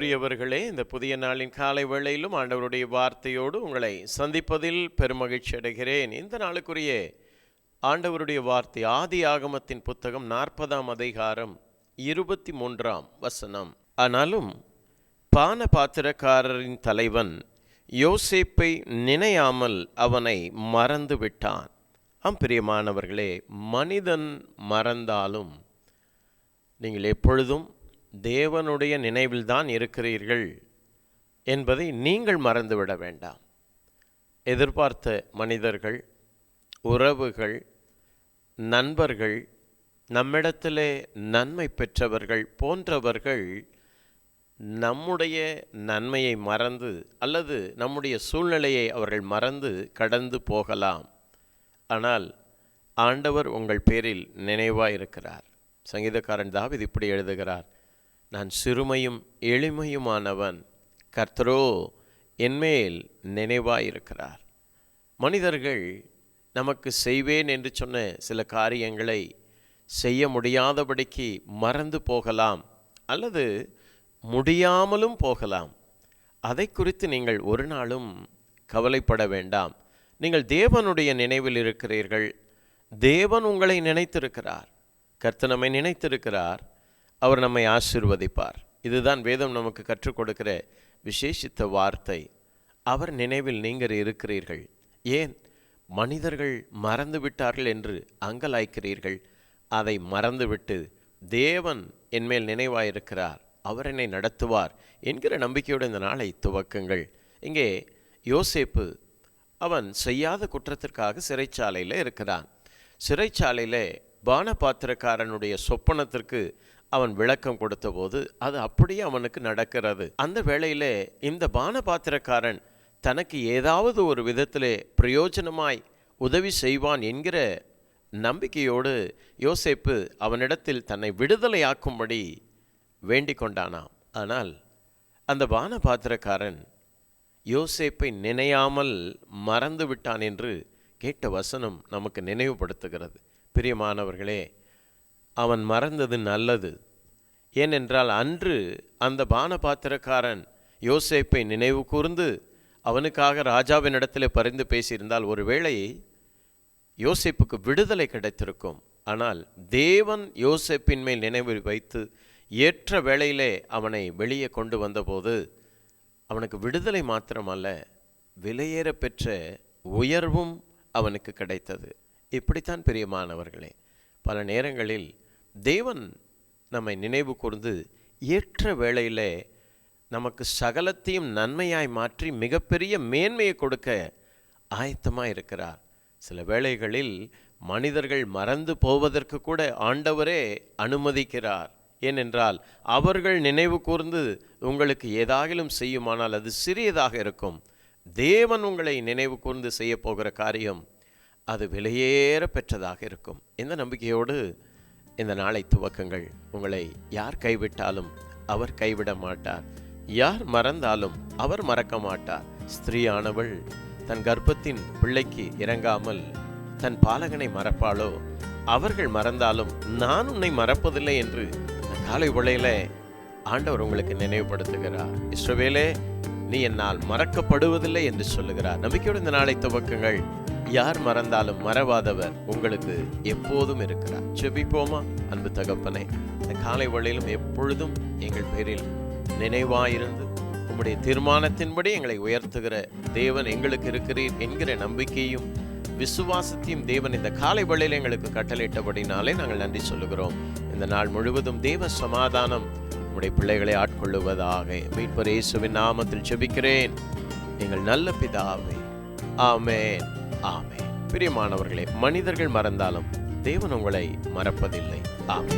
புதிய நாளின் காலை வேளையிலும் ஆண்டவருடைய வார்த்தையோடு உங்களை சந்திப்பதில் பெருமகிழ்ச்சி அடைகிறேன். இந்த நாளுக்குரிய ஆண்டவருடைய வார்த்தை ஆதி ஆகமத்தின் புத்தகம் நாற்பதாம் அதிகாரம் இருபத்தி மூன்றாம் வசனம். ஆனாலும் பான பாத்திரக்காரரின் தலைவன் யோசேப்பை நினையாமல் அவனை மறந்து விட்டான் ஆம் பிரியமானவர்களே மனிதன் மறந்தாலும் நீங்கள் எப்பொழுதும் தேவனுடைய நினைவில்தான் இருக்கிறீர்கள் என்பதை நீங்கள் மறந்துவிட வேண்டாம். எதிர்பார்த்த மனிதர்கள் உறவுகள் நண்பர்கள் நம்மிடத்திலே நன்மை பெற்றவர்கள் போன்றவர்கள் நம்முடைய நன்மையை மறந்து அல்லது நம்முடைய சூழ்நிலையை அவர்கள் மறந்து கடந்து போகலாம். ஆனால் ஆண்டவர் உங்கள் பேரில் நினைவாக இருக்கிறார் சங்கீதக்காரன் தாவித் இப்படி எழுதுகிறார். நான் சிறுமையும் எளிமையுமானவன். கர்த்தரோ என்மேல் நினைவாயிருக்கிறார். மனிதர்கள் நமக்கு செய்வேன் என்று சொன்ன சில காரியங்களை செய்ய முடியாதபடிக்கு மறந்து போகலாம் அல்லது முடியாமலும் போகலாம். அதை குறித்து நீங்கள் ஒரு நாளும் கவலைப்பட வேண்டாம். நீங்கள் தேவனுடைய நினைவில் இருக்கிறீர்கள். தேவன் உங்களை நினைத்திருக்கிறார். கர்த்தனமை நினைத்திருக்கிறார். அவர் நம்மை ஆசிர்வதிப்பார். இதுதான் வேதம் நமக்கு கற்றுக் கொடுக்கிற விசேஷித்த வார்த்தை. அவர் நினைவில் நீங்கள் இருக்கிறீர்கள். ஏன்? மனிதர்கள் மறந்து விட்டார்கள் என்று அங்கலாய்க்கிறீர்கள். அதை மறந்துவிட்டு தேவன் என்மேல் நினைவாயிருக்கிறார். அவர் என்னை நடத்துவார் என்கிற நம்பிக்கையோடு இந்த நாளை துவக்குங்கள். இங்கே யோசேப்பு அவன் செய்யாத குற்றத்திற்காக சிறைச்சாலையில் இருக்கிறான். சிறைச்சாலையில் பானபாத்திரக்காரனுடைய சொப்பனத்திற்கு அவன் விளக்கம் கொடுத்தபோது அது அப்படியே அவனுக்கு நடக்கிறது. அந்த வேளையிலே இந்த பானபாத்திரக்காரன் தனக்கு ஏதாவது ஒரு விதத்திலே பிரயோஜனமாய் உதவி செய்வான் என்கிற நம்பிக்கையோடு யோசேப்பு அவனிடத்தில் தன்னை விடுதலையாக்கும்படி வேண்டிக் கொண்டானாம். ஆனால் அந்த பானபாத்திரக்காரன் யோசேப்பை நினையாமல் மறந்து விட்டான் என்று கேட்ட வசனம் நமக்கு நினைவுபடுத்துகிறது. பிரியமானவர்களே அவன் மறந்தது நல்லது. ஏனென்றால் அன்று அந்த பானபாத்திரக்காரன் யோசேப்பை நினைவு கூர்ந்து அவனுக்காக ராஜாவினிடத்தில் பரிந்து பேசியிருந்தால் ஒருவேளை யோசேப்புக்கு விடுதலை கிடைத்திருக்கும். ஆனால் தேவன் யோசேப்பின் மேல் நினைவு வைத்து ஏற்ற வேளையிலே அவனை வெளியே கொண்டு வந்தபோது அவனுக்கு விடுதலை மாத்திரமல்ல விலையேற பெற்ற உயர்வும் அவனுக்கு கிடைத்தது. இப்படித்தான் பிரியமானவர்களே பல நேரங்களில் தேவன் நம்மை நினைவு கூர்ந்து ஏற்ற வேளையிலே நமக்கு சகலத்தையும் நன்மையாய் மாற்றி மிகப்பெரிய மேன்மையை கொடுக்க ஆயத்தமாக இருக்கிறார். சில வேளைகளில் மனிதர்கள் மறந்து போவதற்கு கூட ஆண்டவரே அனுமதிக்கிறார். ஏனென்றால் அவர்கள் நினைவு கூர்ந்து உங்களுக்கு ஏதாகிலும் செய்யுமானால் அது சிறியதாக இருக்கும். தேவன் உங்களை நினைவு கூர்ந்து செய்ய போகிற காரியம் அது விலையேற பெற்றதாக இருக்கும். இந்த நம்பிக்கையோடு இந்த நாளை துவக்கங்கள். உங்களை யார் கைவிட்டாலும் அவர் கைவிட மாட்டார். யார் மறந்தாலும் அவர் மறக்க மாட்டார். ஸ்திரீயானவள் தன் கர்ப்பத்தின் பிள்ளைக்கு இறங்காமல் தன் பாலகனை மறப்பாளோ? அவர்கள் மறந்தாலும் நான் உன்னை மறப்பதில்லை என்று காலை உலையில ஆண்டவர் உங்களுக்கு நினைவுபடுத்துகிறார். இஸ்ரவேலே நீ என்னால் மறக்கப்படுவதில்லை என்று சொல்லுகிறார். நம்பிக்கையோடு இந்த நாளை துவக்கங்கள் யார் மறந்தாலும் மறவாதவர் உங்களுக்கு எப்போதும் இருக்கிறார். செபிப்போமா? அன்பு தகப்பனே இந்த காலை வழியிலும் எப்பொழுதும் எங்கள் பேரில் நினைவாயிருந்து உம்முடைய தீர்மானத்தின்படி எங்களை உயர்த்துகிற தேவன் எங்களுக்கு இருக்கிறீர் என்கிற நம்பிக்கையும் விசுவாசத்தையும் தேவன் இந்த காலை வழியில் எங்களுக்கு கட்டளையிட்டபடினாலே நாங்கள் நன்றி சொல்லுகிறோம். இந்த நாள் முழுவதும் தேவ சமாதானம் உம்முடைய பிள்ளைகளை ஆட்கொள்ளுவதாக மீட்பர் இயேசுவின் நாமத்தில் செபிக்கிறேன். எங்கள் நல்ல பிதாவே ஆமேன். ஆமே பிரியமானவர்களே மனிதர்கள் மறந்தாலும் தேவன் உங்களை மறப்பதில்லை. ஆமே